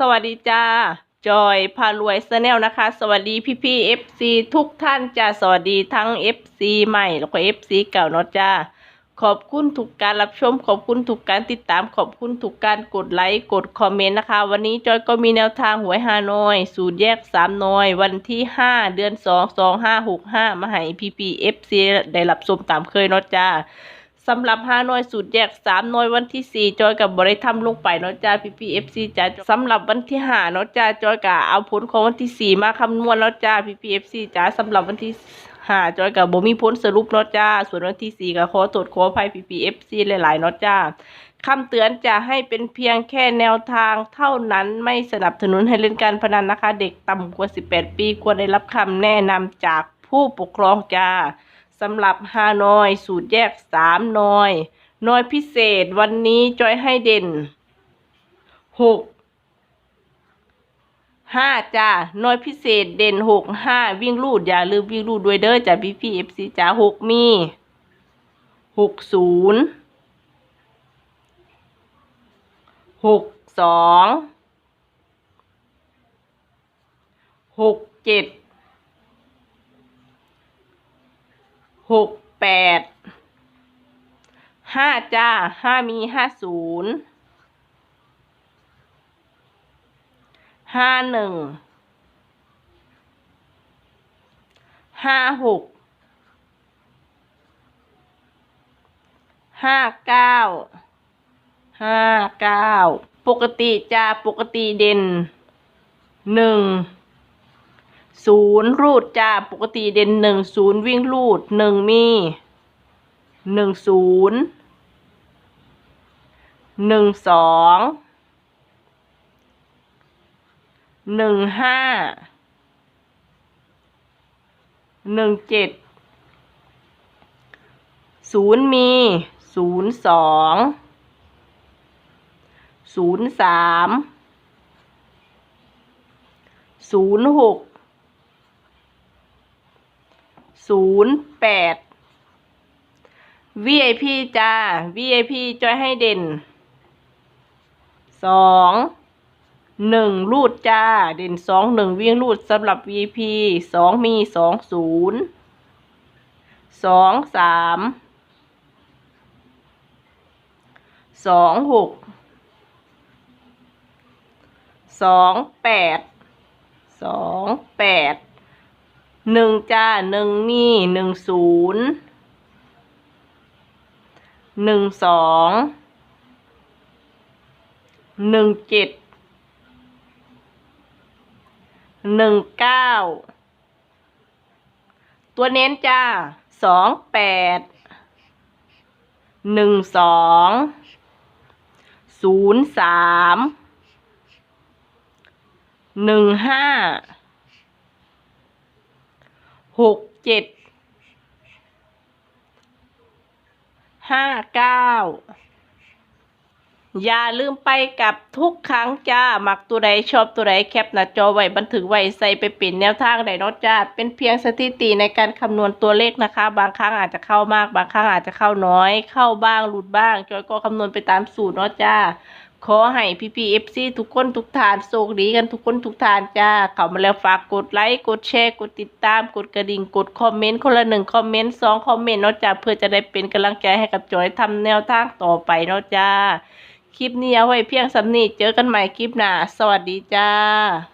สวัสดีจ้า จอยพารวยแนลนะคะ สวัสดีพี่พี่เอฟซีทุกท่านจ้าสวัสดีทั้งเอฟซีใหม่แล้วก็เอฟซีเก่าเนาะจ้า ขอบคุณทุกการรับชม ขอบคุณทุกการติดตาม ขอบคุณทุกการกดไลค์กดคอมเมนต์นะคะ วันนี้จอยก็มีแนวทางหวยฮานอย สูตรแยกสามนอย วันที่ห้าเดือนสองสองห้าหกห้ามาให้พี่พีเอฟซีได้รับชมตามเคยเนาะจ้า สำหรับห้าหน่วยสูตรแยกสามหน่วยวันที่สี่จอยกับบริทำลงไปเนาะจ้าพีพีเอฟซีจ้าสำหรับวันที่ห้าเนาะจ้าจอยกับเอาผลของวันที่สี่มาคำนวณแล้วจ้าพีพีเอฟซีจ้าสำหรับวันที่ห้าจอยกับบ่มีผลสรุปเนาะจ้าส่วนวันที่สี่ก็ขอตรวจขอภัยพีพีเอฟซีหลายๆเนาะจ้าคำเตือนจะให้เป็นเพียงแค่แนวทางเท่านั้นไม่สนับสนุนให้เล่นการพนันนะคะ เด็กต่ำกว่า 18 ปีควรได้รับคำแนะนำจากผู้ปกครองจ้า สำหรับฮานอย สูตรแยกสามนอย นอยพิเศษวันนี้จอยให้เด่นหกห้าจ้านอยพิเศษเด่นหกห้าวิ่งลูด อย่าลืมวิ่งลูดด้วยเด้อจ้ะพี่พี่เอฟซีจ้าหกมีหกศูนย์หกสองหกเจ็ด หกแปดห้าจ้าห้ามีห้าศูนย์ห้าหนึ่งห้าหกห้าเก้าห้าเก้าปกติจ้าปกติเด่นหนึ่ง ศูนย์รูดจ้าปกติเด่นหนึ่งศูนย์วิ่งรูดหนึ่งมีหนึ่งศูนย์หนึ่งสองหนึ่งห้าหนึ่งเจ็ดศูนย์มีศูนย์สองศูนย์สามศูนย์หก ศูนย์แปด VIP จ้า VIP จอยให้เด่นสองหนึ่งรูดจ้า เด่นสองหนึ่งวิ่งรูดสำหรับ VIP สองมีสองศูนย์สองสามสองหกสองแปดสองแปด หนึ่งจ้าหนึ่งมีหนึ่งศูนย์หนึ่งสองหนึ่งเจ็ดหนึ่งเก้าตัวเน้นจ้าสองแปดหนึ่งสองศูนย์สามหนึ่งห้า หกเจ็ดห้าเก้าอย่าลืมไปกับทุกครั้งจ้า มักตัวใดชอบตัวใดแคปหน้าจอไว้บันทึกไว้ใส่ไปเป็นแนวทางใดนาะจ้า เป็นเพียงสถิติในการคำนวณตัวเลขนะคะ บางครั้งอาจจะเข้ามาก บางครั้งอาจจะเข้าน้อย เข้าบ้างหลุดบ้าง จอยก็คำนวณไปตามสูตรนาะจ้า ขอให้พี่พีเอฟซีทุกคนทุกทานโชคดีกันทุกคนทุกทานจ้า เข้ามาแล้วฝากกดไลค์กดแชร์กดติดตามกดกระดิ่งกดคอมเมนต์คนละหนึ่งคอมเมนต์สองคอมเมนต์เนาะจ้าเพื่อจะได้เป็นกำลังใจให้กับจอยทำแนวทางต่อไปเนาะจ้า คลิปนี้เอาไว้เพียงสำนีเจอกันใหม่คลิปหน้าสวัสดีจ้า